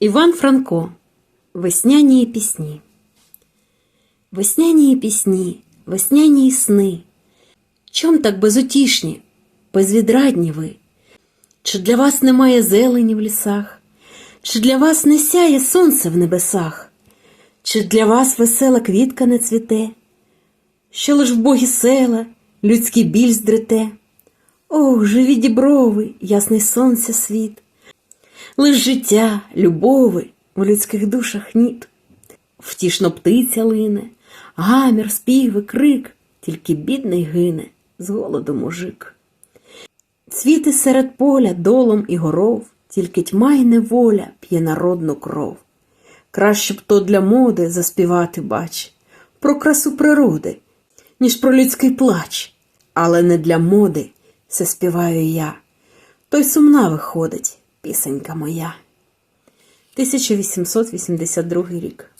Іван Франко. Весняні пісні. Весняні пісні, весняні сни. Чом так безутішні, безвідрадні ви? Чи для вас немає зелені в лісах? Чи для вас не сяє сонце в небесах? Чи для вас весела квітка не цвіте? Що лиш в богі села, людський біль здрете? Ох, живі діброви, ясний сонця світ, лиш життя, любови в людських душах ніт. Втішно птиця лине, гамір, співи, крик, тільки бідний гине з голоду мужик. Цвіти серед поля долом і горов, тільки тьма й неволя п'є народну кров. Краще б то для моди заспівати бач, про красу природи, ніж про людський плач, але не для моди це співаю я. То й сумна виходить пісенька моя. 1882 рік.